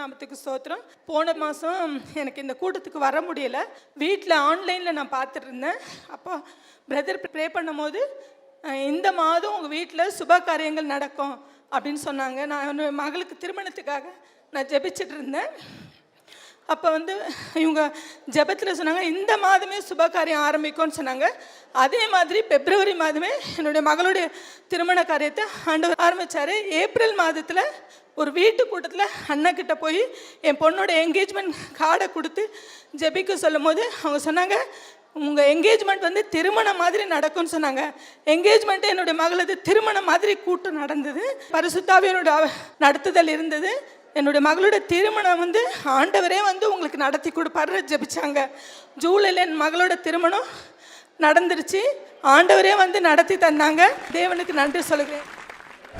நாமத்துக்கு ஸ்தோத்திரம். போன மாதம் எனக்கு இந்த கூட்டத்துக்கு வர முடியல. வீட்டில் ஆன்லைனில் நான் பார்த்துட்டு இருந்தேன். அப்போ பிரதர் ப்ரே பண்ணும்போது இந்த மாதம் உங்கள் வீட்டில் சுப காரியங்கள் நடக்கும் அப்படின்னு சொன்னாங்க. நான் என்னோட மகளுக்கு திருமணத்துக்காக நான் ஜெபிச்சுட்டு இருந்தேன். அப்போ வந்து இவங்க ஜெபத்தில் சொன்னாங்க இந்த மாதமே சுப காரியம் ஆரம்பிக்கும்னு சொன்னாங்க. அதே மாதிரி பிப்ரவரி மாதமே என்னுடைய மகளுடைய திருமண காரியத்தை ஆண்டவர் ஆரம்பித்தார் ஏப்ரல் மாதத்தில் ஒரு வீட்டு கூட்டத்தில் அண்ணக்கிட்ட போய் என் பொண்ணோட என்கேஜ்மெண்ட் கார்டை கொடுத்து ஜெபிக்க சொல்லும் போது அவங்க சொன்னாங்க உங்கள் என்கேஜ்மெண்ட் வந்து திருமணம் மாதிரி நடக்கும்னு சொன்னாங்க. என்கேஜ்மெண்ட்டு என்னுடைய மகளது திருமணம் மாதிரி கூட்டம் நடந்தது. பரிசுத்தாவியனோட நடத்துதல் இருந்தது. என்னுடைய மகளோட திருமணம் வந்து ஆண்டவரே வந்து உங்களுக்கு நடத்தி கொடுப்பாரு ஜெபிச்சாங்க. ஜூலையில் என் மகளோட திருமணம் நடந்துருச்சு. ஆண்டவரே வந்து நடத்தி தந்தாங்க. தேவனுக்கு நன்றி சொல்லுகிறேன்.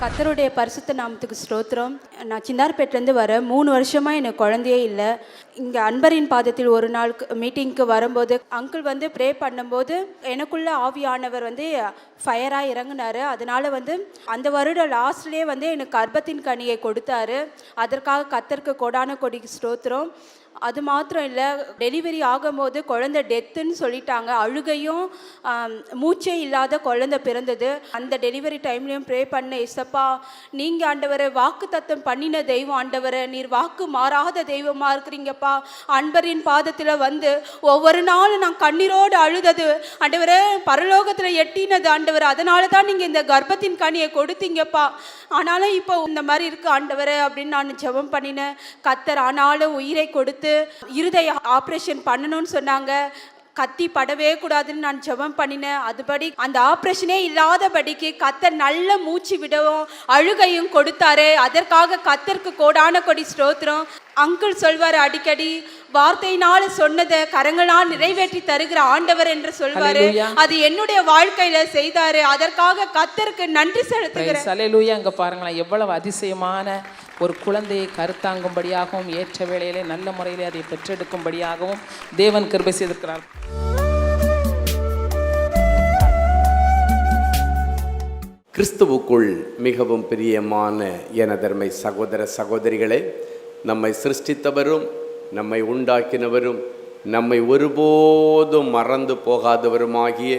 கத்தருடைய பரிசுத்த நாமத்துக்கு ஸ்தோத்திரம். நான் சின்னார்பேட்டிலேருந்து வரேன் மூணு வருஷமாக எனக்கு குழந்தையே இல்லை. இங்கே அன்பரின் பாதத்தில் ஒரு நாள் மீட்டிங்க்கு வரும்போது அங்கிள் வந்து ப்ரே பண்ணும்போது எனக்குள்ள ஆவியானவர் வந்து ஃபயராக இறங்கினார். அதனால் வந்து அந்த வருடம் லாஸ்ட்லேயே வந்து எனக்கு கர்ப்பத்தின் கனியை கொடுத்தாரு. அதற்காக கத்தருக்கு கொடான கொடிக்கு ஸ்தோத்திரம். அது மாத்திரம் இல்லை டெலிவரி ஆகும்போது குழந்தை டெத்துன்னு சொல்லிட்டாங்க. அழுகையும் மூச்சே இல்லாத குழந்தை பிறந்தது. அந்த டெலிவரி டைம்லையும் ப்ரே பண்ண இசப்பா நீங்கள் ஆண்டவரை வாக்கு தத்தம் பண்ணின தெய்வம் ஆண்டவரை நீர் வாக்கு மாறாத தெய்வமாக இருக்கிறீங்கப்பா. அன்பரின் பாதத்தில் வந்து ஒவ்வொரு நாளும் நான் கண்ணீரோடு அழுதது. ஆண்டவரே பரலோகத்தில் எட்டினது ஆண்டவர் அதனால தான் நீங்கள் இந்த கர்ப்பத்தின் கனியை கொடுத்தீங்கப்பா. ஆனாலும் இப்போ இந்த மாதிரி இருக்குது ஆண்டவரை அப்படின்னு நான் ஜெபம் பண்ணினேன். கத்தர் ஆனாலும் உயிரை கொடுத்து இருதய ஆப்ரேஷன் பண்ணணும்னு சொன்னாங்க. கத்தி படவே கூடாதுன்னு நான் ஜெபம் பண்ணினேன். அதுபடி அந்த ஆப்ரேஷனே இல்லாதபடிக்கு கத்தர் நல்ல மூச்சு விடவும் அழுகையும் கொடுத்தாரு. அதற்காக கத்தருக்கு கோடான கொடி ஸ்தோத்திரம். அங்கிள் சொல்வார் அடிக்கடி வார்த்தையினால சொன்னதை கரங்களால் நிறைவேற்றி தருகிற ஆண்டவர் என்று சொல்வாரு. அது என்னுடைய வாழ்க்கையில செய்தாரு. அதற்காக கத்தருக்கு நன்றி செலுத்துகிறேன். அங்கே பாருங்களேன் எவ்வளவு அதிசயமான ஒரு குழந்தையை கருத்தாங்கும்படியாகவும் ஏற்ற வேளையிலே நல்ல முறையிலே அதை பெற்றெடுக்கும்படியாகவும் தேவன் கிருபை செய்திருக்கிறார். கிறிஸ்துவுக்குள் மிகவும் பிரியமான எனதர்மை சகோதர சகோதரிகளே நம்மை சிருஷ்டித்தவரும் நம்மை உண்டாக்கினவரும் நம்மை ஒருபோதும் மறந்து போகாதவருமாகிய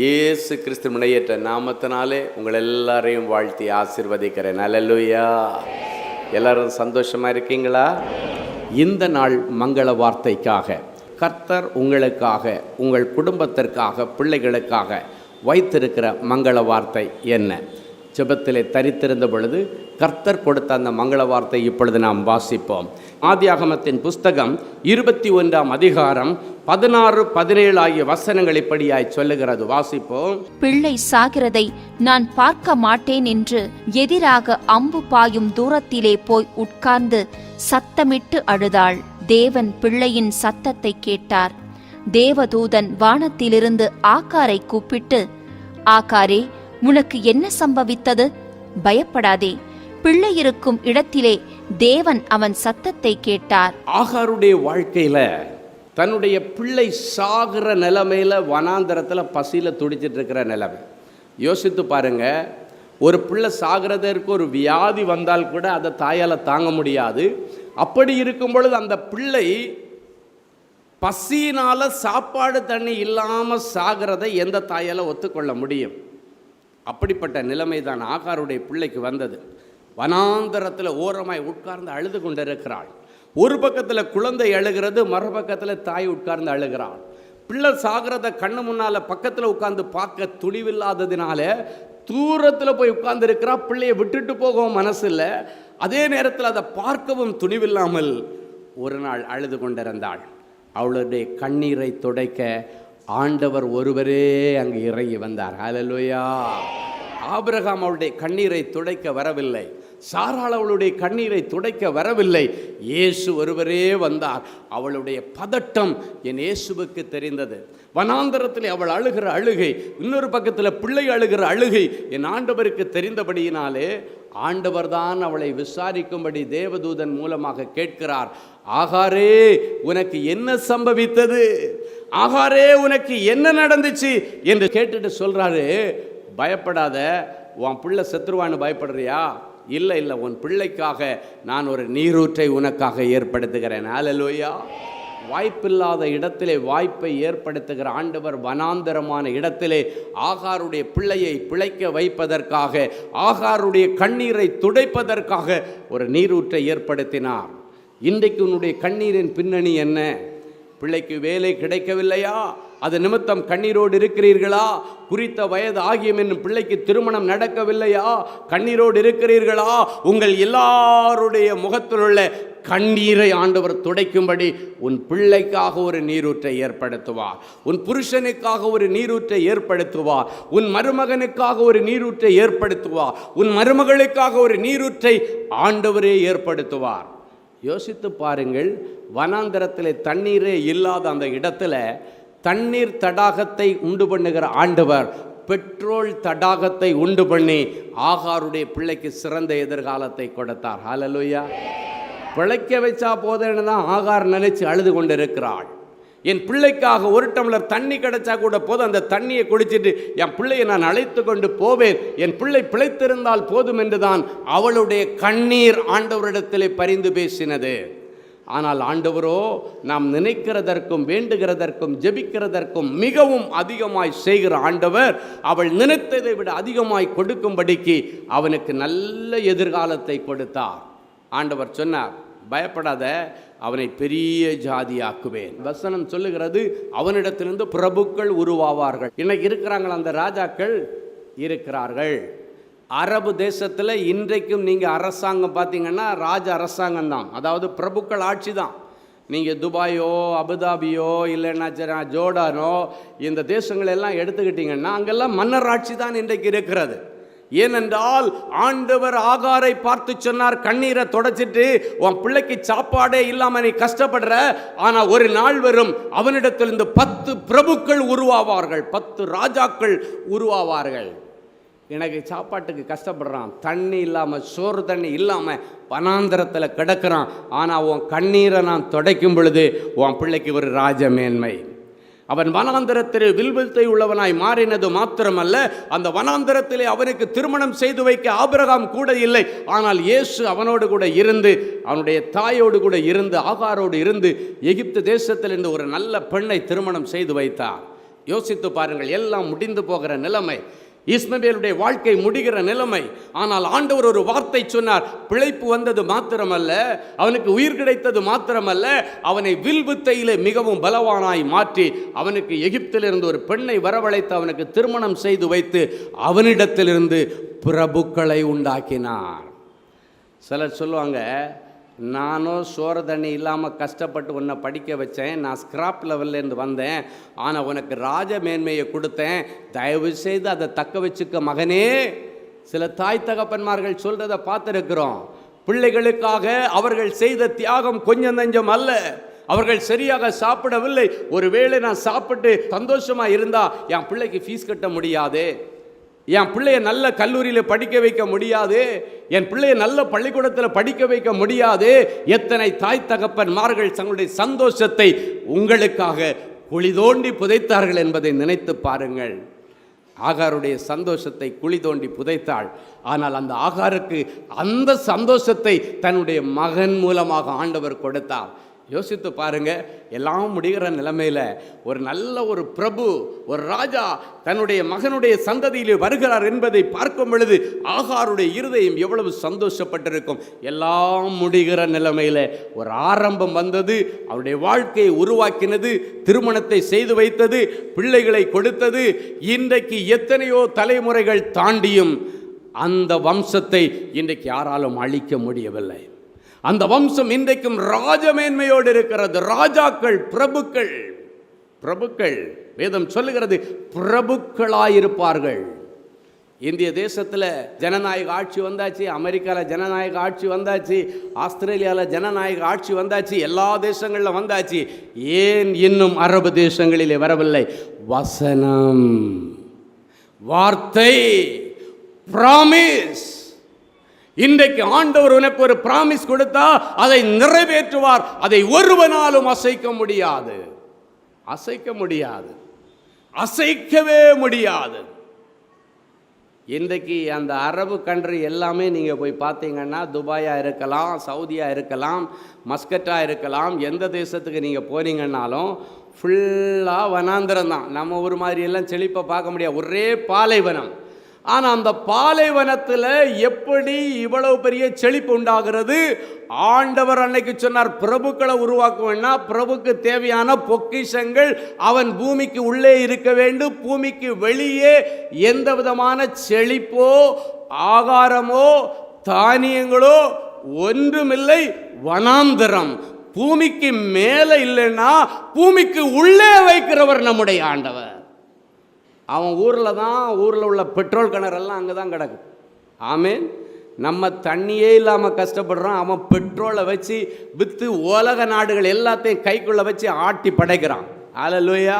இயேசு கிறிஸ்து முனையற்ற நாமத்தினாலே உங்கள் எல்லாரையும் வாழ்த்தி ஆசிர்வதிக்கிறேன். அலலுயா எல்லாரும் சந்தோஷமா இருக்கீங்களா? இந்த நாள் மங்கள வார்த்தைக்காக கர்த்தர் உங்களுக்காக உங்கள் குடும்பத்திற்காக பிள்ளைகளுக்காக வைத்திருக்கிற மங்கள வார்த்தை என்ன? ஜெபத்திலே தரித்திருந்த பொழுது கர்த்தர் கொடுத்த அந்த மங்கள வார்த்தை இப்பொழுது நாம் வாசிப்போம். ஆதியாகமத்தின் புஸ்தகம் இருபத்தி ஒன்றாம் அதிகாரம் பதினாறு பதினேழு ஆகிய வசனங்கள் இப்படியாய் சொல்லுகிறது. வாசிப்போம். பிள்ளை சாகிறதை நான் பார்க்க மாட்டேன் என்று எதிராக அம்பு பாயும் தூரத்திலே போய் உட்கார்ந்து சத்தமிட்டு அழுதாள். தேவன் பிள்ளையின் சத்தத்தை கேட்டார். தேவதூதன் வானத்திலிருந்து ஆக்காரை கூப்பிட்டு ஆக்காரே உனக்கு என்ன சம்பவித்தது? பயப்படாதே. பிள்ளை இருக்கும் இடத்திலே தேவன் அவன் சத்தத்தை கேட்டார். ஆகாருடைய வாழ்க்கையில் தன்னுடைய பிள்ளை சாகிற நிலைமையில வனாந்தரத்தில் பசியில் துடிச்சிட்டு இருக்கிற நிலைமை. யோசித்து பாருங்க. ஒரு பிள்ளை சாகிறதற்கு ஒரு வியாதி வந்தால் கூட அதை தாயால் தாங்க முடியாது. அப்படி இருக்கும் பொழுது அந்த பிள்ளை பசியினால் சாப்பாடு தண்ணி இல்லாமல் சாகிறதை எந்த தாயால் ஒத்துக்கொள்ள முடியும்? அப்படிப்பட்ட நிலைமை தான் ஆகாருடைய பிள்ளைக்கு வந்தது. வனாந்தரத்தில் ஓரமாய் உட்கார்ந்து அழுது கொண்டிருக்கிறாள். ஒரு பக்கத்தில் குழந்தை அழுகிறது மறுபக்கத்தில் தாய் உட்கார்ந்து அழுகிறாள். பிள்ளை சாகிறத கண்ணு முன்னால் பக்கத்தில் உட்கார்ந்து பார்க்க துணிவில்லாததினால தூரத்தில் போய் உட்கார்ந்து இருக்கிறா பிள்ளையை விட்டுட்டு போகவும் மனசு இல்லை அதே நேரத்தில் அதை பார்க்கவும் துணிவில்லாமல் ஒரு நாள் அழுது கொண்டிருந்தாள். அவளுடைய கண்ணீரை துடைக்க ஆண்டவர் ஒருவரே அங்கு இறங்கி வந்தார். ஹalleluya ஆபிரகாம் அவளுடைய கண்ணீரை துடைக்க வரவில்லை. சாரால் அவளுடைய கண்ணீரை துடைக்க வரவில்லை. இயேசு ஒருவரே வந்தார். அவளுடைய பதட்டம் என் இயேசுவுக்கு தெரிந்தது. வனாந்தரத்தில் அவள் அழுகிற அழுகை இன்னொரு பக்கத்தில் பிள்ளை அழுகிற அழுகை என் ஆண்டவருக்கு தெரிந்தபடியினாலே ஆண்டவர்தான் அவளை விசாரிக்கும்படி தேவதூதன் மூலமாக கேட்கிறார். ஆகாரே உனக்கு என்ன சம்பவித்தது? ஆகாரே உனக்கு என்ன நடந்துச்சு? என்று கேட்டுட்டு சொல்கிறாரு பயப்படாத உன் பிள்ளை செத்துருவான்னு பயப்படுறியா? இல்லை இல்லை உன் பிள்ளைக்காக நான் ஒரு நீரூற்றை உனக்காக ஏற்படுத்துகிறேன். ஆலலோயா வாய்ப்பில்லாத இடத்திலே வாய்ப்பை ஏற்படுத்துகிற ஆண்டவர் வனாந்தரமான இடத்திலே ஆகாருடைய பிள்ளையை பிழைக்க வைப்பதற்காக ஆகாருடைய கண்ணீரை துடைப்பதற்காக ஒரு நீரூற்றை ஏற்படுத்தினார். இன்றைக்கு உன்னுடைய கண்ணீரின் பின்னணி என்ன? பிள்ளைக்கு வேலை கிடைக்கவில்லையா? அது நிமித்தம் கண்ணீரோடு இருக்கிறீர்களா? குறித்த வயது ஆகியம் என்னும் பிள்ளைக்கு திருமணம் நடக்கவில்லையா? கண்ணீரோடு இருக்கிறீர்களா? உங்கள் எல்லாருடைய முகத்தில் உள்ள கண்ணீரை ஆண்டவர் துடைக்கும்படி உன் பிள்ளைக்காக ஒரு நீரூற்றை ஏற்படுத்துவார். உன் புருஷனுக்காக ஒரு நீரூற்றை ஏற்படுத்துவார். உன் மருமகனுக்காக ஒரு நீரூற்றை ஏற்படுத்துவார். உன் மருமகளுக்காக ஒரு நீரூற்றை ஆண்டவரே ஏற்படுத்துவார். யோசித்து பாருங்கள் வனாந்திரத்தில் தண்ணீரே இல்லாத அந்த இடத்துல தண்ணீர் தடாகத்தை உண்டு பண்ணுகிற ஆண்டவர் பெட்ரோல் தடாகத்தை உண்டு பண்ணி ஆகாருடைய பிள்ளைக்கு சிறந்த எதிர்காலத்தை கொடுத்தார். ஹalleluya பிழைக்க வச்சா போதேன்னு தான் ஆகார் நினைச்சு அழுது கொண்டிருக்கிறாள். என் பிள்ளைக்காக ஒரு டம்ளர் தண்ணி கிடைச்சா கூட போதும். அந்த தண்ணியை குடிச்சிட்டு என் பிள்ளையை நான் அழைத்து கொண்டு போவேன். என் பிள்ளை பிழைத்திருந்தால் போதும் என்றுதான் அவளுடைய கண்ணீர் ஆண்டவரிடத்திலே பரிந்து பேசினது. ஆனால் ஆண்டவரோ நாம் நினைக்கிறதற்கும் வேண்டுகிறதற்கும் ஜெபிக்கிறதற்கும் மிகவும் அதிகமாய் செய்கிற ஆண்டவர் அவள் நினைத்ததை விட அதிகமாய் கொடுக்கும்படிக்கு அவனுக்கு நல்ல எதிர்காலத்தை கொடுத்தார். ஆண்டவர் சொன்னார் பயப்படாத அவனை பெரிய ஜாதியாக்குவேன். வசனம் சொல்லுகிறது அவனிடத்திலிருந்து பிரபுக்கள் உருவாவார்கள். இன்னைக்கு இருக்கிறாங்களா அந்த ராஜாக்கள்? இருக்கிறார்கள். அரபு தேசத்தில் இன்றைக்கும் நீங்கள் அரசாங்கம் பார்த்தீங்கன்னா ராஜ அரசாங்கம் தான். அதாவது பிரபுக்கள் ஆட்சி தான். நீங்கள் துபாயோ அபுதாபியோ இல்லைன்னா ஜ- ஜோர்டானோ இந்த தேசங்களெல்லாம் எடுத்துக்கிட்டிங்கன்னா அங்கெல்லாம் மன்னர் ஆட்சி தான் இன்றைக்கு இருக்கிறது. ஏனென்றால் ஆண்டவர் ஆகாரை பார்த்து சொன்னார் கண்ணீரை தொடச்சிட்டு உன் பிள்ளைக்கு சாப்பாடே இல்லாமல் நீ கஷ்டப்படுற. ஆனால் ஒரு நாள் வரும் அவனிடத்தில் இந்த பத்து பிரபுக்கள் உருவாவார்கள். பத்து ராஜாக்கள் உருவாவார்கள். எனக்கு சாப்பாட்டுக்கு கஷ்டப்படுறான். தண்ணி இல்லாமல் சோறு தண்ணி இல்லாமல் பனாந்திரத்தில் கிடக்கிறான். ஆனால் உன் கண்ணீரை நான் துடைக்கும் பொழுது உன் பிள்ளைக்கு ஒரு ராஜ மேன்மை அவன் வனாந்தரத்தில் வில்வித்தை உள்ளவனாய் மாறினது மாத்திரமல்ல அந்த வனாந்தரத்திலே அவனுக்கு திருமணம் செய்து வைக்க ஆபிரகாம் கூட இல்லை. ஆனால் இயேசு அவனோடு கூட இருந்து அவனுடைய தாயோடு கூட இருந்து ஆகாரோடு இருந்து எகிப்து தேசத்தில் இருந்து ஒரு நல்ல பெண்ணை திருமணம் செய்து வைத்தான் யோசித்து பாருங்கள் எல்லாம் முடிந்து போகிற நிலைமை. இஸ்மவேலுடைய வாழ்க்கை முடிகிற நிலைமை. ஆனால் ஆண்டவர் ஒரு வார்த்தை சொன்னார் பிழைப்பு வந்தது மாத்திரமல்ல அவனுக்கு உயிர் கிடைத்தது மாத்திரமல்ல அவனை வில்வித்தையிலே மிகவும் பலவானாய் மாற்றி அவனுக்கு எகிப்திலிருந்து ஒரு பெண்ணை வரவழைத்து அவனுக்கு திருமணம் செய்து வைத்து அவனிடத்திலிருந்து பிரபுக்களை உண்டாக்கினார். சிலர் சொல்லுவாங்க நானும் சோறு தண்ணி இல்லாமல் கஷ்டப்பட்டு உன்னை படிக்க வச்சேன். நான் ஸ்கிராப் லெவல்லேருந்து வந்தேன். ஆனால் உனக்கு ராஜ மேன்மையை கொடுத்தேன். தயவு செய்து அதை தக்க வச்சுக்க மகனே. சில தாய் தகப்பன்மார்கள் சொல்கிறத பார்த்துருக்குறோம். பிள்ளைகளுக்காக அவர்கள் செய்த தியாகம் கொஞ்சம் நஞ்சம் அல்ல. அவர்கள் சரியாக சாப்பிடவில்லை. ஒருவேளை நான் சாப்பிட்டு சந்தோஷமாக இருந்தால் என் பிள்ளைக்கு ஃபீஸ் கட்ட முடியாது. என் பிள்ளைய நல்ல கல்லூரியில் படிக்க வைக்க முடியாது. என் பிள்ளைய நல்ல பள்ளிக்கூடத்தில் படிக்க வைக்க முடியாது. எத்தனை தாய் தகப்பன்மார்கள் தங்களுடைய சந்தோஷத்தை உங்களுக்காக குழி தோண்டி புதைத்தார்கள் என்பதை நினைத்து பாருங்கள். ஆகாருடைய சந்தோஷத்தை குழி தோண்டி புதைத்தாள். ஆனால் அந்த ஆகாருக்கு அந்த சந்தோஷத்தை தன்னுடைய மகன் மூலமாக ஆண்டவர் கொடுத்தார். யோசித்து பாருங்கள் எல்லாம் முடிகிற நிலைமையில் ஒரு நல்ல ஒரு பிரபு ஒரு ராஜா தன்னுடைய மகனுடைய சந்ததியிலே வருகிறார் என்பதை பார்க்கும் பொழுது ஆகாருடைய இருதயம் எவ்வளவு சந்தோஷப்பட்டிருக்கும். எல்லாம் முடிகிற நிலைமையில் ஒரு ஆரம்பம் வந்தது அவருடைய வாழ்க்கையை உருவாக்கினது திருமணத்தை செய்து வைத்தது பிள்ளைகளை கொடுத்தது இன்றைக்கு எத்தனையோ தலைமுறைகள் தாண்டியும் அந்த வம்சத்தை இன்றைக்கு யாராலும் அழிக்க முடியவில்லை. அந்த வம்சம் இன்றைக்கும் ராஜமேன்மையோடு இருக்கிறது. ராஜாக்கள் பிரபுக்கள். பிரபுக்கள். வேதம் சொல்லுகிறது பிரபுக்களாயிருப்பார்கள். இந்திய தேசத்தில் ஜனநாயக ஆட்சி வந்தாச்சு அமெரிக்காவில் ஜனநாயக ஆட்சி வந்தாச்சு ஆஸ்திரேலியாவில் ஜனநாயக ஆட்சி வந்தாச்சு எல்லா தேசங்களில் வந்தாச்சு. ஏன் இன்னும் அரபு தேசங்களிலே வரவில்லை? வசனம் வார்த்தை ப்ராமிஸ் இன்றைக்கு ஆண்டவர் உனக்கு ஒரு பிராமிஸ் கொடுத்தா அதை நிறைவேற்றுவார். அதை ஒருவனாலும் அசைக்க முடியாது. அசைக்க முடியாது. அசைக்கவே முடியாது. இன்றைக்கு அந்த அரபு கண்ட்ரி எல்லாமே நீங்கள் போய் பார்த்தீங்கன்னா துபாயாக இருக்கலாம் சவுதியாக இருக்கலாம் மஸ்கட்டாக இருக்கலாம் எந்த தேசத்துக்கு நீங்கள் போனீங்கன்னாலும் ஃபுல்லாக வனாந்திரம் தான். நம்ம ஊர் மாதிரி எல்லாம் செழிப்பை பார்க்க முடியாது. ஒரே பாலைவனம். ஆனால் அந்த பாலைவனத்தில் எப்படி இவ்வளவு பெரிய செழிப்பு உண்டாகிறது? ஆண்டவர் அன்னைக்கு சொன்னார் பிரபுக்களை உருவாக்குவேன்னா பிரபுக்கு தேவையான பொக்கிஷங்கள் அவன் பூமிக்கு உள்ளே இருக்க வேண்டும். பூமிக்கு வெளியே எந்த விதமான செழிப்போ ஆகாரமோ தானியங்களோ ஒன்றுமில்லை. வனாந்தரம். பூமிக்கு மேலே இல்லைன்னா பூமிக்கு உள்ளே வைக்கிறவர் நம்முடைய ஆண்டவர். அவன் ஊரில் தான் ஊரில் உள்ள பெட்ரோல் கிணறெல்லாம் அங்கே தான் கிடக்கும். ஆமேன். நம்ம தண்ணியே இல்லாமல் கஷ்டப்படுறோம். அவன் பெட்ரோலை வச்சு விற்று உலக நாடுகள் எல்லாத்தையும் கைக்குள்ளே வச்சு ஆட்டி படைக்கிறான். ஆலலூயா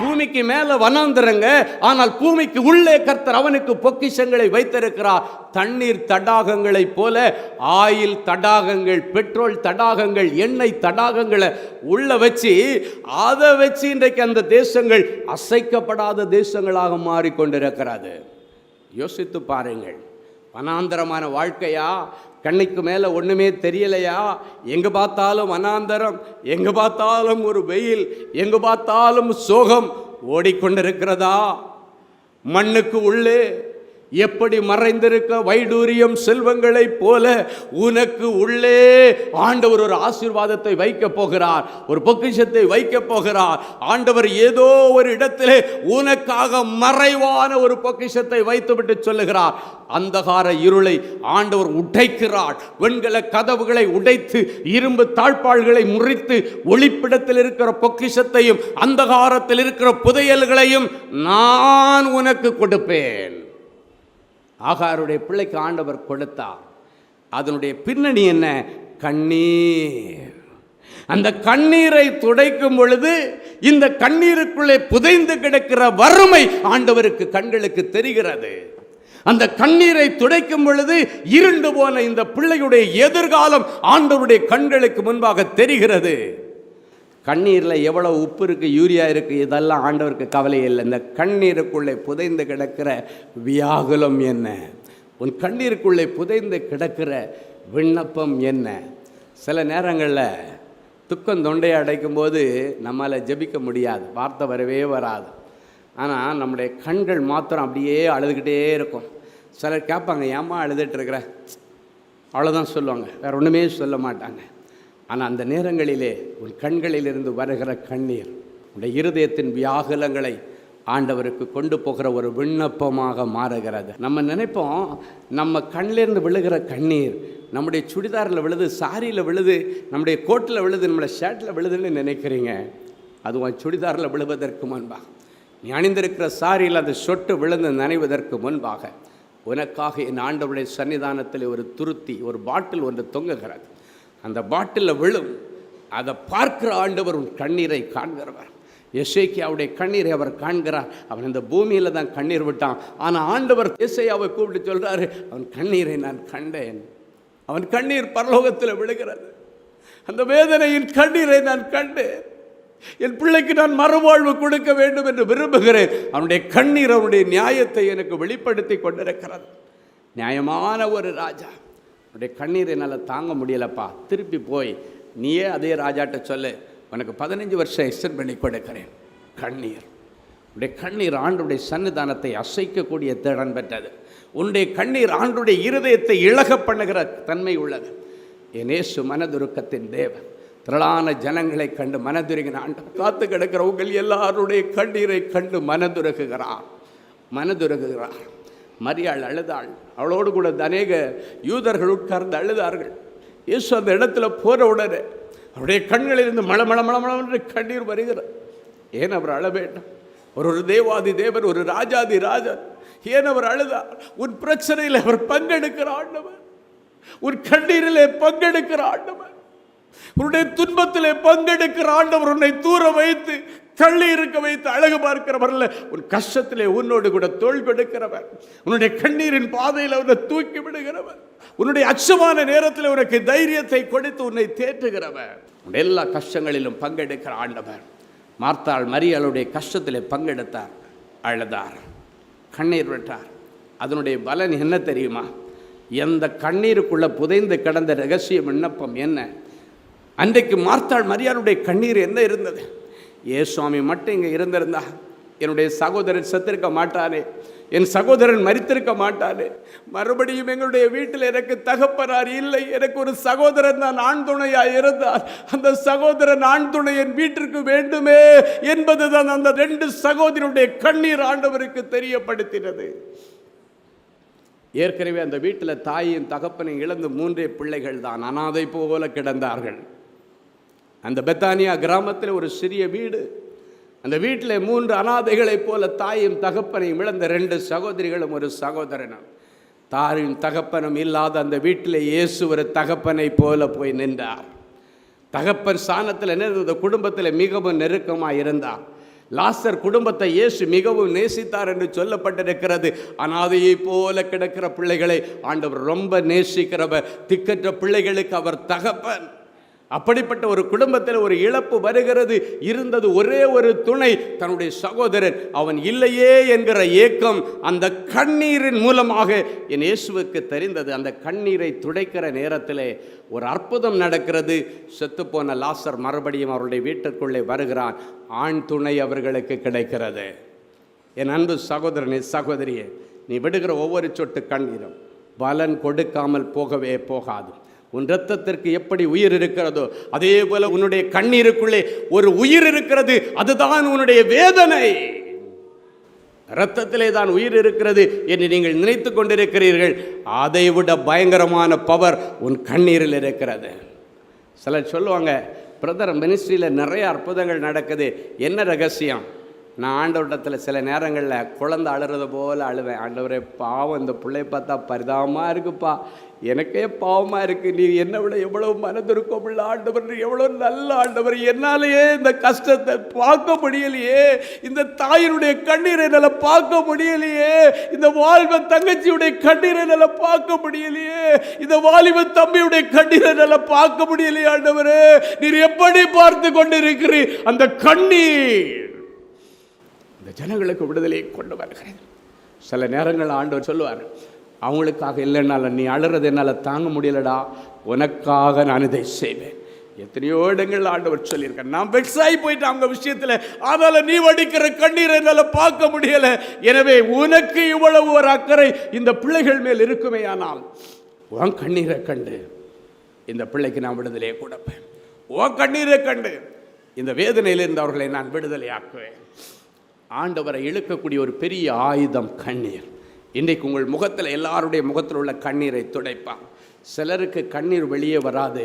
பூமிக்கு மேலே வனாந்திரங்க. ஆனால் பூமிக்கு உள்ளே கர்த்தர் அவனுக்கு பொக்கிஷங்களை வைத்திருக்கிறார். தண்ணீர் தடாகங்களைப் போல ஆயில் தடாகங்கள் பெட்ரோல் தடாகங்கள் எண்ணெய் தடாகங்களை உள்ள வச்சு அதை வச்சு இன்றைக்கு அந்த தேசங்கள் அசைக்கப்படாத தேசங்களாக மாறிக்கொண்டிருக்கிறது. யோசித்து பாருங்கள். வனாந்தரமான வாழ்க்கையா? கண்ணுக்கு மேலே ஒன்றுமே தெரியலையா? எங்கே பார்த்தாலும் அனாந்தரம் எங்கே பார்த்தாலும் ஒரு வெயில் எங்கே பார்த்தாலும் சோகம் ஓடிக்கொண்டிருக்கிறதா? மண்ணுக்கு உள்ளே எப்படி மறைந்திருக்க வைடூரியம் செல்வங்களைப் போல உனக்கு உள்ளே ஆண்டவர் ஒரு ஆசீர்வாதத்தை வைக்க போகிறார் ஒரு பொக்கிஷத்தை வைக்க போகிறார். ஆண்டவர் ஏதோ ஒரு இடத்திலே உனக்காக மறைவான ஒரு பொக்கிஷத்தை வைத்துவிட்டு சொல்லுகிறார். அந்தகார இருளை ஆண்டவர் உடைக்கிறார். வெண்கல கதவுகளை உடைத்து இரும்பு தாழ்பாள்களை முறித்து ஒளிப்பிடத்தில் இருக்கிற பொக்கிஷத்தையும் அந்தகாரத்தில் இருக்கிற புதையல்களையும் நான் உனக்கு கொடுப்பேன். ஆகாருடைய பிள்ளைக்கு ஆண்டவர் கொடுத்தார். அதனுடைய பின்னணி என்ன? கண்ணீர். அந்த கண்ணீரை துடைக்கும் பொழுது இந்த கண்ணீருக்குள்ளே புதைந்து கிடக்கிற வறுமை ஆண்டவருக்கு கண்களுக்கு தெரிகிறது. அந்த கண்ணீரை துடைக்கும் பொழுது இருண்டு போன இந்த பிள்ளையுடைய எதிர்காலம் ஆண்டவருடைய கண்களுக்கு முன்பாக தெரிகிறது. கண்ணீரில் எவ்வளோ உப்பு இருக்குது யூரியா இருக்குது இதெல்லாம் ஆண்டவருக்கு கவலை இல்லை. இந்த கண்ணீருக்குள்ளே புதைந்து கிடக்கிற வியாகுலம் என்ன? உன் கண்ணீருக்குள்ளே புதைந்து கிடக்கிற விண்ணப்பம் என்ன? சில நேரங்களில் துக்கம் தொண்டையை அடைக்கும் போது நம்மளால் ஜெபிக்க முடியாது. வார்த்தை வரவே வராது. ஆனால் நம்முடைய கண்கள் மாத்திரம் அப்படியே அழுதுகிட்டே இருக்கும். சிலர் கேட்பாங்க ஏம்மா அழுதுட்டு இருக்கிற? அவ்வளோதான் சொல்லுவாங்க. வேற ஒன்றுமே சொல்ல மாட்டாங்க. ஆனால் அந்த நேரங்களிலே உன் கண்களிலிருந்து வருகிற கண்ணீர் உடைய இருதயத்தின் வியாகுலங்களை ஆண்டவருக்கு கொண்டு போகிற ஒரு விண்ணப்பமாக மாறுகிறது. நம்ம நினைப்போம் நம்ம கண்ணிலிருந்து விழுகிற கண்ணீர் நம்முடைய சுடிதாரில் விழுது சாரியில் விழுது நம்முடைய கோட்டில் விழுது நம்மளோட ஷர்ட்டில் விழுதுன்னு நினைக்கிறீங்க? அது உன் சுடிதாரில் விழுவதற்கு முன்பாக. நீ அணிந்திருக்கிற சாரியில் அந்த சொட்டு விழுந்து நனைவதற்கு முன்பாக உனக்காக என் ஆண்டவருடைய சன்னிதானத்தில் ஒரு துருத்தி ஒரு பாட்டில் ஒன்று தொங்குகிறது. அந்த பாட்டிலில் விழும். அதை பார்க்கிற ஆண்டவர் உன் கண்ணீரை காண்கிறவர். அவருடைய கண்ணீரை அவர் காண்கிறார். அவன் இந்த பூமியில் தான் கண்ணீர் விட்டான். ஆனால் ஆண்டவர் எசையாவை கூப்பிட்டு சொல்கிறாரு அவன் கண்ணீரை நான் கண்டேன். அவன் கண்ணீர் பரலோகத்தில் விழுகிறது. அந்த வேதனையின் கண்ணீரை நான் கண்டேன். என் பிள்ளைக்கு நான் மறுவாழ்வு கொடுக்க வேண்டும் என்று விரும்புகிறேன். அவனுடைய கண்ணீர் அவனுடைய நியாயத்தை எனக்கு வெளிப்படுத்தி கொண்டிருக்கிறது. நியாயமான ஒரு ராஜா. அப்படியே கண்ணீர் என்னால் தாங்க முடியலப்பா. திருப்பி போய் நீயே அதே ராஜாட்ட சொல்லு. உனக்கு பதினஞ்சு வருஷம் எக்ஸ்டன் பண்ணி கொடுக்கிறேன். கண்ணீர். உடைய கண்ணீர் ஆண்டுடைய சன்னிதானத்தை அசைக்கக்கூடிய திறன் பெற்றது. உன்னுடைய கண்ணீர் ஆண்டுடைய இருதயத்தை இழக பண்ணுகிற தன்மை உள்ளது. எனேசு மனதுருக்கத்தின் தேவன். திரளான ஜனங்களை கண்டு மனதுருகின ஆண்டு காத்து கிடக்கிற உங்கள் எல்லாருடைய கண்ணீரை கண்டு மனதுருகுகிறார். மனதுருகுகிறார். மரியாள் அழுதாள். அவளோடு கூட அநேக யூதர்கள் உட்கார்ந்து அழுதார்கள். இயேசு அந்த இடத்துல போகிற உடனே அவருடைய கண்களிலிருந்து மள மள மள என்று கண்ணீர் வருகிறார் ஏன் அவர் அழ வேண்டும்? ஒரு ஒரு தேவாதி தேவன் ஒரு ராஜாதி ராஜன் ஏன் அவர் அழுதார்? உன் பிரச்சனையில் அவர் பங்கெடுக்கிற ஆண்டவர். உன் கண்ணீரிலே பங்கெடுக்கிற ஆண்டவர். உன்னுடைய துன்பத்திலே பங்கெடுக்கிற ஆண்டவர் உன்னை தூர வைத்து தள்ளி இருக்க வைத்து அழகு பார்க்கிறவர்ல உன் கஷ்டத்திலே உன்னோடு கூட தோல் கொடுக்கிறவர் உன்னுடைய கண்ணீரின் பாதையில் உன்னை தூக்கி விடுகிறவர். உன்னுடைய அச்சமான நேரத்தில் உனக்கு தைரியத்தை கொடுத்து உன்னை தேற்றுகிறவர். எல்லா கஷ்டங்களிலும் பங்கெடுக்கிற ஆண்டவர். மார்த்தாள் மரியாளுடைய கஷ்டத்திலே பங்கெடுத்தார் அழுதார் கண்ணீர் விட்டார். அதனுடைய பலன் என்ன தெரியுமா? எந்த கண்ணீருக்குள்ள புதைந்து கிடந்த ரகசிய விண்ணப்பம் என்ன? அன்றைக்கு மார்த்தாள் மரியாளுடைய கண்ணீர் என்ன இருந்தது? ஏ சுவாமி மட்டும் இங்கே இருந்திருந்தா என்னுடைய சகோதரன் செத்திருக்க மாட்டானே என் சகோதரன் மரித்திருக்க மாட்டானே. மறுபடியும் எங்களுடைய வீட்டில் எனக்கு தகப்பனார் இல்லை. எனக்கு ஒரு சகோதரன் தான் ஆண் துணையாக இருந்தார் அந்த சகோதரன் ஆண் துணை என் வீட்டிற்கு வேண்டுமே என்பது தான் அந்த ரெண்டு சகோதரனுடைய கண்ணீர் ஆண்டவருக்கு தெரியப்படுத்தினது. ஏற்கனவே அந்த வீட்டில் தாயும் தகப்பனையும் இழந்து மூன்றே பிள்ளைகள் தான் அனாதை போல கிடந்தார்கள். அந்த பெத்தானியா கிராமத்தில் ஒரு சிறிய வீடு. அந்த வீட்டில் மூன்று அனாதைகளைப் போல தாயும் தகப்பனையும் இழந்த ரெண்டு சகோதரிகளும் ஒரு சகோதரனும். தாயும் தகப்பனும் இல்லாத அந்த வீட்டில் இயேசு ஒரு தகப்பனை போல போய் நின்றார். தகப்பன் ஸ்தானத்தில் நின்று குடும்பத்தில் மிகவும் நெருக்கமாக இருந்தார். லாசர் குடும்பத்தை இயேசு மிகவும் நேசித்தார் என்று சொல்லப்பட்டிருக்கிறது. அனாதையை போல கிடக்கிற பிள்ளைகளை ஆண்டவர் ரொம்ப நேசிக்கிறவர். திக்கற்ற பிள்ளைகளுக்கு அவர் தகப்பன். அப்படிப்பட்ட ஒரு குடும்பத்தில் ஒரு இழப்பு வருகிறது. இருந்தது ஒரே ஒரு துணை தன்னுடைய சகோதரன். அவன் இல்லையே என்கிற ஏக்கம் அந்த கண்ணீரின் மூலமாக என் இயேசுவுக்கு தெரிந்தது. அந்த கண்ணீரை துடைக்கிற நேரத்திலே ஒரு அற்புதம் நடக்கிறது. செத்துப்போன லாசர் மறுபடியும் அவருடைய வீட்டிற்குள்ளே வருகிறான். ஆண் துணை அவர்களுக்கு கிடைக்கிறது. என் அன்பு சகோதரனே சகோதரியே நீ விடுகிற ஒவ்வொரு சொட்டு கண்ணீரும் பலன் கொடுக்காமல் போகவே போகாது. உன் இரத்தத்திற்கு எப்படி உயிர் இருக்கிறதோ அதே போல உன்னுடைய கண்ணீருக்குள்ளே ஒரு உயிர் இருக்கிறது அதுதான் உன்னுடைய வேதனை. இரத்தத்திலே தான் உயிர் இருக்கிறது என்று நீங்கள் நினைத்து கொண்டிருக்கிறீர்கள். அதை விட பயங்கரமான பவர் உன் கண்ணீரில் இருக்கிறது. சிலர் சொல்லுவாங்க பிரதர் மினிஸ்ட்ரியில் நிறைய அற்புதங்கள் நடக்குது. என்ன ரகசியம்? நான் ஆண்டவரிடத்தில் சில நேரங்களில் குழந்த அழுறது போல் அழுவேன். ஆண்டவரே பாவம் இந்த பிள்ளை பார்த்தா பரிதாபமாக இருக்குப்பா. எனக்கே பாவமாக இருக்குது நீ என்னை விட எவ்வளோ மனதிருக்கமுள்ள ஆண்டவர் எவ்வளோ நல்ல ஆண்டவர். என்னாலேயே இந்த கஷ்டத்தை பார்க்க முடியலையே. இந்த தாயினுடைய கண்ணீரை என்னால் பார்க்க முடியலையே. இந்த வாலிப தங்கச்சியுடைய கண்ணீரை என்னால் பார்க்க முடியலையே. இந்த வாலிப தம்பியுடைய கண்ணீரை என்னால் பார்க்க முடியலையே ஆண்டவர். நீர் எப்படி பார்த்து கொண்டிருக்கிறீர்? அந்த கண்ணீர். இந்த ஜனங்களுக்கு விடுதலையை கொண்டு வருகிறது. சில நேரங்கள் ஆண்டவர் சொல்லுவார் அவங்களுக்காக இல்லைனால நீ அழுறது என்னால் தாங்க முடியலடா உனக்காக நான் இதை செய்வேன். எத்தனையோ இடங்கள் ஆண்டவர் சொல்லியிருக்கேன் நான் வெக்ஸாகி போயிட்டேன் அவங்க விஷயத்தில் அதனால் நீ வடிக்கிற கண்ணீரை என்னால் பார்க்க முடியலை. எனவே உனக்கு இவ்வளவு ஒரு அக்கறை இந்த பிள்ளைகள் மேல் இருக்குமே ஆனால் உன் கண்ணீரை கண்டு இந்த பிள்ளைக்கு நான் விடுதலையை கொடுப்பேன். உன் கண்ணீரை கண்டு இந்த வேதனையிலிருந்து அவர்களை நான் விடுதலையாக்குவேன். ஆண்டவரை இழுக்கக்கூடிய ஒரு பெரிய ஆயுதம் கண்ணீர். இன்றைக்கு உங்கள் முகத்தில் எல்லாருடைய முகத்தில் உள்ள கண்ணீரை துடைப்பான் சிலருக்கு கண்ணீர் வெளியே வராது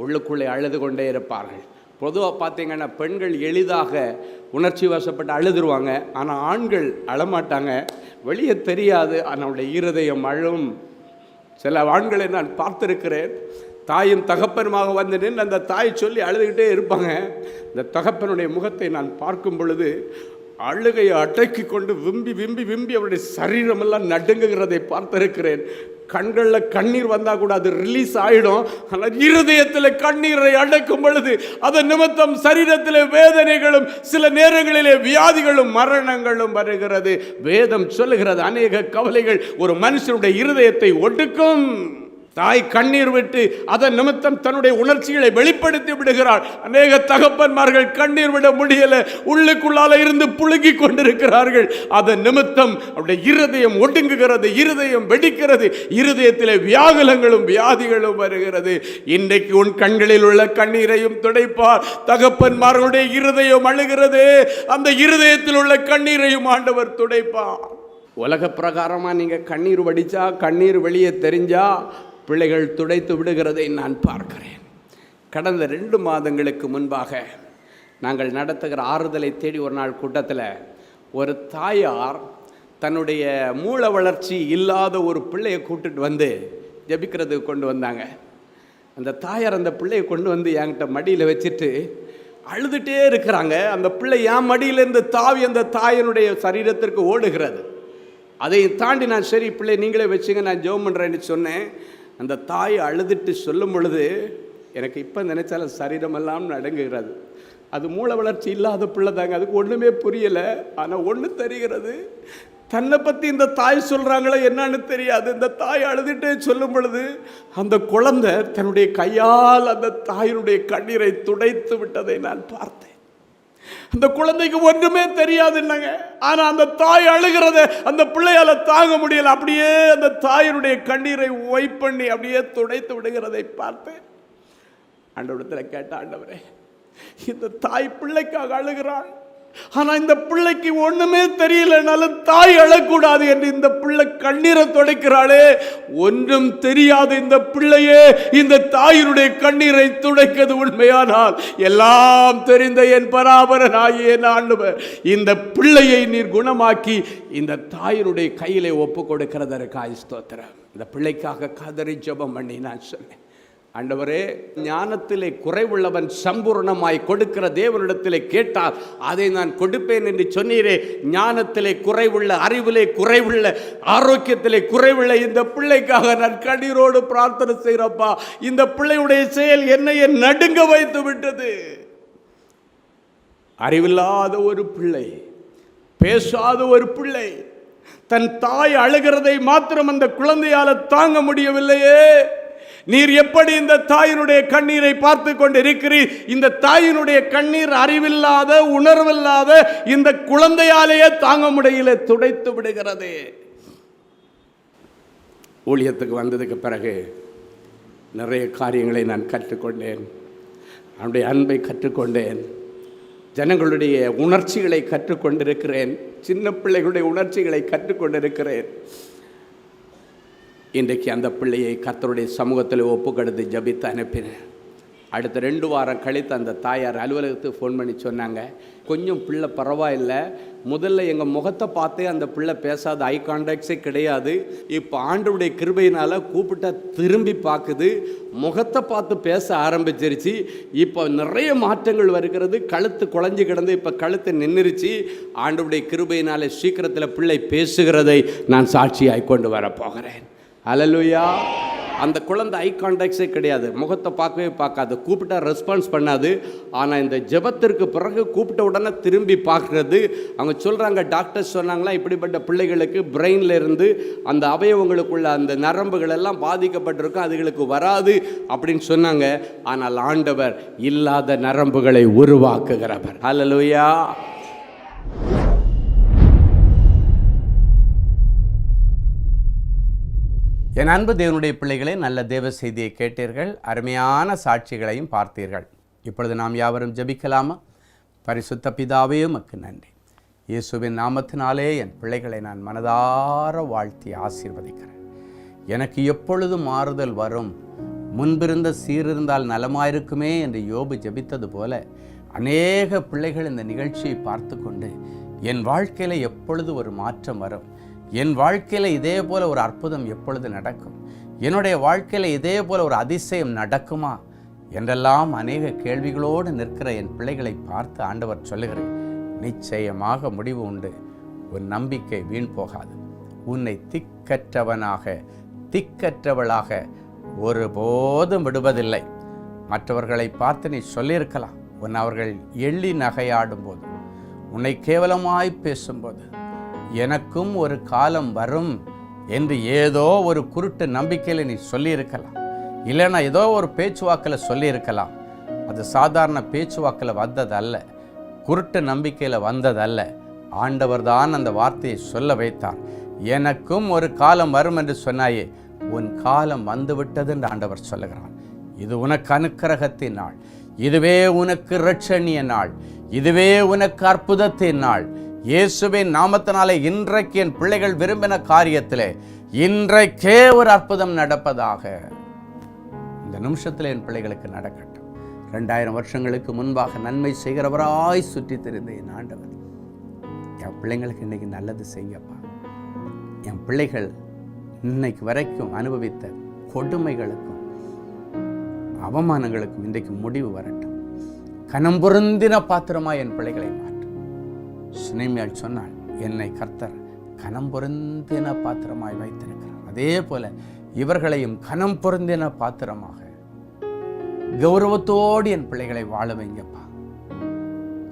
உள்ளுக்குள்ளே அழுது கொண்டே இருப்பார்கள். பொதுவாக பார்த்தீங்கன்னா பெண்கள் எளிதாக உணர்ச்சி வசப்பட்டு அழுதுருவாங்க. ஆனால் ஆண்கள் அழமாட்டாங்க. வெளியே தெரியாது. அவனுடைய ஈரதயம் அழும். சில ஆண்களை நான் பார்த்துருக்கிறேன். தாயும் தகப்பனுமாக வந்து நின்று அந்த தாய் சொல்லி அழுதுகிட்டே இருப்பாங்க. இந்த தகப்பனுடைய முகத்தை நான் பார்க்கும் பொழுது அழுகையை அடக்கி கொண்டு விம்பி விம்பி விம்பி அவருடைய சரீரமெல்லாம் நடுங்குகிறதை பார்த்திருக்கிறேன். கண்களில் கண்ணீர் வந்தால் கூட அது ரிலீஸ் ஆகிடும் ஆனால் இருதயத்தில் கண்ணீரை அடக்கும் பொழுது அதன் நிமித்தம் சரீரத்தில் வேதனைகளும் சில நேரங்களிலே வியாதிகளும் மரணங்களும் வருகிறது. வேதம் சொல்லுகிறது அநேக கவலைகள் ஒரு மனுஷனுடைய இருதயத்தை ஒடுக்கும். தாய் கண்ணீர் விட்டு அதன் நிமித்தம் தன்னுடைய உணர்ச்சிகளை வெளிப்படுத்தி விடுகிறாள். அநேக தகப்பன்மார்கள் கண்ணீர் விட முடியல. உள்ளுக்குள்ளால இருந்து புழுங்கி கொண்டிருக்கிறார்கள். அதன் நிமித்தம் அவருடைய இருதயம் ஒடுங்குகிறது இருதயம் வெடிக்கிறது. இருதயத்திலே வியாகுலங்களும் வியாதிகளும் வருகிறது. இன்றைக்கு உன் கண்களில் உள்ள கண்ணீரையும் துடைப்பார். தகப்பன்மார்களுடைய இருதயம் அழுகிறது. அந்த இருதயத்தில் உள்ள கண்ணீரையும் ஆண்டவர் துடைப்பார். உலக பிரகாரமாக நீங்கள் கண்ணீர் வடிச்சா கண்ணீர் வெளியே தெரிஞ்சா பிள்ளைகள் துடைத்து விடுகிறதை நான் பார்க்கிறேன். கடந்த ரெண்டு மாதங்களுக்கு முன்பாக நாங்கள் நடத்துகிற ஆறுதலை தேடி ஒரு நாள் கூட்டத்தில் ஒரு தாயார் தன்னுடைய மூல வளர்ச்சி இல்லாத ஒரு பிள்ளையை கூட்டுட்டு வந்து ஜெபிக்கிறதுக்கு கொண்டு வந்தாங்க. அந்த தாயார் அந்த பிள்ளையை கொண்டு வந்து என்கிட்ட மடியில் வச்சுட்டு அழுதுகிட்டே இருக்கிறாங்க. அந்த பிள்ளை என் மடியிலேருந்து தாவி அந்த தாயனுடைய சரீரத்திற்கு ஓடுகிறது. அதை தாண்டி நான் சரி பிள்ளை நீங்களே வச்சுங்க நான் ஜோம் பண்ணுறேன்னு சொன்னேன். அந்த தாய் அழுதுட்டு சொல்லும் பொழுது எனக்கு இப்போ நினைச்சாலும் சரீரமெல்லாம் நடங்குகிறது. அது மூளை வளர்ச்சி இல்லாத பிள்ளை தாங்க. அதுக்கு ஒன்றுமே புரியலை. ஆனால் ஒன்று தெரிகிறது. தன்னை பற்றி இந்த தாய் சொல்கிறாங்களோ என்னன்னு தெரியாது. இந்த தாய் அழுதுகிட்டே சொல்லும் பொழுது அந்த குழந்தை தன்னுடைய கையால் அந்த தாயினுடைய கண்ணீரை துடைத்து விட்டதை நான் பார்த்தேன். அந்த குழந்தைக்கு ஒன்றுமே தெரியாதுன்னாங்க. ஆனால் அந்த தாய் அழுகிறத அந்த பிள்ளையால தாங்க முடியல. அப்படியே அந்த தாயினுடைய கண்ணீரை ஒய்ப் பண்ணி அப்படியே துடைத்து விடுகிறதை பார்த்து ஆண்டவரத்தில் கேட்ட ஆண்டவரே இந்த தாய் பிள்ளைக்காக அழுகிறாள். ஆனா இந்த பிள்ளைக்கு ஒண்ணுமே தெரியலனாலும் தாய் அழக்கூடாது என்று இந்த பிள்ளை கண்ணீரை துடைக்கிறாளே. ஒன்றும் தெரியாத இந்த பிள்ளையே. இந்த தாயினுடைய கண்ணீரை துடைக்கிறது உண்மையானால். எல்லாம் தெரிந்த என் பராபரனாகிய என் ஆண்டவர் இந்த பிள்ளையை நீர் குணமாக்கி இந்த தாயினுடைய கையிலே ஒப்பு கொடுக்கிறதற்காய் ஸ்தோத்திரம். இந்த பிள்ளைக்காக கதறி ஜபம் பண்ணி நான் சொன்னேன். ஆண்டவரே ஞானத்திலே குறைவுள்ளவன் சம்பூர்ணமாய் கொடுக்கிற தேவனிடத்திலே கேட்டால் அதை நான் கொடுப்பேன் என்று சொன்னீரே ஞானத்திலே குறைவுள்ள அறிவிலே குறைவுள்ள ஆரோக்கியத்திலே குறைவுள்ள இந்த பிள்ளைக்காக நான் கண்ணீரோடு பிரார்த்தனை செய்கிறப்பா இந்த பிள்ளையுடைய செயல் என்னையே நடுங்க வைத்து விட்டது. அறிவில்லாத ஒரு பிள்ளை பேசாத ஒரு பிள்ளை தன் தாய் அழுகிறதை மாத்திரம் அந்த குழந்தையால தாங்க முடியவில்லையே. நீர் எப்படி இந்த தாயினுடைய கண்ணீரை பார்த்து கொண்டிருக்கிறீர்? இந்த தாயினுடைய கண்ணீர் அறிவில்லாத உணர்வில்லாத இந்த குழந்தையாலேயே தாங்க முடியல துடைத்து விடுகிறது. ஊழியத்துக்கு வந்ததுக்கு பிறகு நிறைய காரியங்களை நான் கற்றுக்கொண்டேன். அவனுடைய அன்பை கற்றுக்கொண்டேன். ஜனங்களுடைய உணர்ச்சிகளை கற்றுக்கொண்டிருக்கிறேன். சின்ன பிள்ளைகளுடைய உணர்ச்சிகளை கற்றுக்கொண்டிருக்கிறேன். இன்றைக்கு அந்த பிள்ளையை கர்த்தருடைய சமூகத்தில் ஒப்புக்கொடுத்து ஜபித்து அனுப்பினேன். அடுத்த ரெண்டு வாரம் கழித்து அந்த தாயார் அலுவலகத்துக்கு ஃபோன் பண்ணி சொன்னாங்க. கொஞ்சம் பிள்ளை பரவாயில்லை. முதல்ல எங்கள் முகத்தை பார்த்தே அந்த பிள்ளை பேசாத ஐ கான்டாக்ட்ஸே கிடையாது. இப்போ ஆண்டவுடைய கிருபையினால் கூப்பிட்டா திரும்பி பார்க்குது. முகத்தை பார்த்து பேச ஆரம்பிச்சிருச்சு. இப்போ நிறைய மாற்றங்கள் வருகிறது. கழுத்து குழஞ்சி கிடந்து இப்போ கழுத்து நின்றுருச்சு. ஆண்டவுடைய கிருபையினால் சீக்கிரத்தில் பிள்ளை பேசுகிறதை நான் சாட்சியாய் கொண்டு வரப்போகிறேன் அலலுயா அந்த குழந்தை ஐ கான்டாக்ட்ஸே கிடையாது. முகத்தை பார்க்கவே பார்க்காது. கூப்பிட்டா ரெஸ்பான்ஸ் பண்ணாது. ஆனால் இந்த ஜெபத்திற்கு பிறகு கூப்பிட்ட உடனே திரும்பி பார்க்குறது. அவங்க சொல்கிறாங்க டாக்டர்ஸ் சொன்னாங்களா? இப்படிப்பட்ட பிள்ளைகளுக்கு பிரெயினில் இருந்து அந்த அவயவங்களுக்குள்ள அந்த நரம்புகள் எல்லாம் பாதிக்கப்பட்டிருக்கும். அதுகளுக்கு வராது அப்படின்னு சொன்னாங்க. ஆனால் ஆண்டவர் இல்லாத நரம்புகளை உருவாக்குகிறவர். அல்லலுயா என் அன்பு தேவனுடைய பிள்ளைகளே நல்ல தேவ செய்தியை கேட்டீர்கள். அருமையான சாட்சிகளையும் பார்த்தீர்கள். இப்பொழுது நாம் யாவரும் ஜெபிக்கலாமா? பரிசுத்த பிதாவே உமக்கு நன்றி. இயேசுவின் நாமத்தினாலே என் பிள்ளைகளை நான் மனதார வாழ்த்தி ஆசீர்வதிக்கிறேன். எனக்கு எப்பொழுது மாறுதல் வரும்? முன்பிருந்த சீரிருந்தால் நலமாயிருக்குமே என்று யோபு ஜபித்தது போல அநேக பிள்ளைகள் இந்த நிகழ்ச்சியை பார்த்து கொண்டு என் வாழ்க்கையில் எப்பொழுது ஒரு மாற்றம் வரும்? என் வாழ்க்கையில் இதே போல் ஒரு அற்புதம் எப்பொழுது நடக்கும்? என்னுடைய வாழ்க்கையில் இதே போல் ஒரு அதிசயம் நடக்குமா? என்றெல்லாம் அநேக கேள்விகளோடு நிற்கிற என் பிள்ளைகளை பார்த்து ஆண்டவர் சொல்லுகிறேன் நிச்சயமாக முடிவு உண்டு. உன் நம்பிக்கை வீண் போகாது. உன்னை திக்கற்றவனாக திக்கற்றவளாக ஒருபோதும் விடுவதில்லை. மற்றவர்களை பார்த்து நீ சொல்லியிருக்கலாம் உன் அவர்கள் எள்ளி நகையாடும் போது உன்னை கேவலமாய் பேசும்போது எனக்கும் ஒரு காலம் வரும் என்று ஏதோ ஒரு குருட்டு நம்பிக்கையில் நீ சொல்லியிருக்கலாம். இல்லைன்னா ஏதோ ஒரு பேச்சுவாக்கில் சொல்லியிருக்கலாம். அது சாதாரண பேச்சுவாக்கில் வந்ததல்ல. குருட்டு நம்பிக்கையில் வந்ததல்ல. ஆண்டவர் தான் அந்த வார்த்தையை சொல்ல வைத்தார். எனக்கும் ஒரு காலம் வரும் என்று சொன்னாயே உன் காலம் வந்துவிட்டது என்று ஆண்டவர் சொல்லுகிறார். இது உனக்கு அனுக்கிரகத்தின் நாள். இதுவே உனக்கு ரட்சணிய நாள். இதுவே உனக்கு அற்புதத்தின் நாள். இயேசுவின் நாமத்தினாலே இன்றைக்கு என் பிள்ளைகள் விரும்பின காரியத்திலே இன்றைக்கே ஒரு அற்புதம் நடப்பதாக. இந்த நிமிஷத்தில் என் பிள்ளைகளுக்கு நடக்கட்டும். ரெண்டாயிரம் வருஷங்களுக்கு முன்பாக நன்மை செய்கிறவராய் சுற்றித் தெரிந்த என் ஆண்டவர். என் பிள்ளைங்களுக்கு இன்னைக்கு நல்லது செய்யப்பா. என் பிள்ளைகள் இன்னைக்கு வரைக்கும் அனுபவித்த கொடுமைகளுக்கும் அவமானங்களுக்கும் இன்றைக்கு முடிவு வரட்டும். கனம் பொருந்தின பாத்திரமா என் பிள்ளைகளை மாற்றும் சினைமையால் சொன்னாள் என்னை கர்த்தர் கனம் பொருந்தின பாத்திரமாய் வைத்திருக்கிறார். அதே போல இவர்களையும் கனம் பொருந்தின பாத்திரமாக கௌரவத்தோடு என் பிள்ளைகளை வாழ வைங்கப்பா.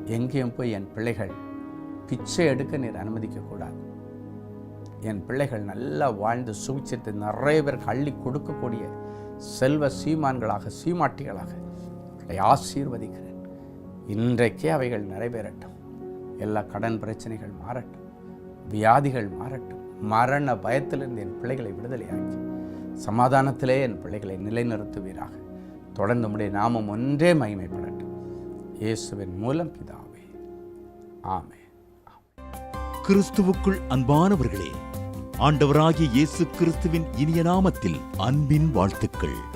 எங்கேயும் போய் என் பிள்ளைகள் பிச்சை எடுக்க நீர் அனுமதிக்கக்கூடாது. என் பிள்ளைகள் நல்லா வாழ்ந்து சுவிச்சிட்டு நிறைய பேருக்கு அள்ளி கொடுக்கக்கூடிய செல்வ சீமான்களாக சீமாட்டிகளாக அவர்களை ஆசீர்வதிக்கிறேன். இன்றைக்கே அவைகள் நிறைவேறட்டும். எல்லா கடன் பிரச்சனைகள் மாறட்டும். வியாதிகள் மாறட்டும். மரண பயத்திலிருந்து என் பிள்ளைகளை விடுதலையாக்கி சமாதானத்திலே என் பிள்ளைகளை நிலைநிறுத்துவீராக. தொடர்ந்து உடைய நாமம் ஒன்றே மகிமைப்படட்டும். இயேசுவின் மூலம் பிதாவே. ஆமே கிறிஸ்துவுக்குள் அன்பானவர்களே ஆண்டவராகிய இயேசு கிறிஸ்துவின் இனிய நாமத்தில் அன்பின் வாழ்த்துக்கள்.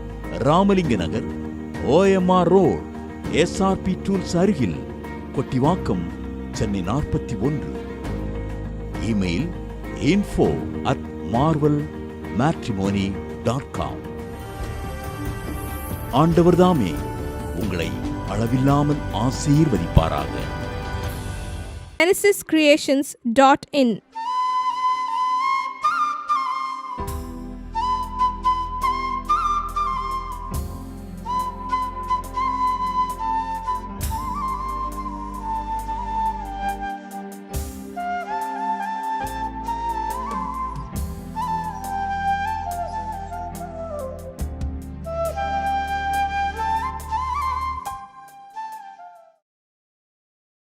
Ramalinga Nagar OMR road SRP tools அருகில் கொட்டிவாக்கம் சென்னை நாற்பத்தி ஒன்று. Email info at Marvel matrimony dot com ஆண்டவர் தாமே உங்களை அளவில்லாமல் ஆசீர்வதிப்பாராக. இன்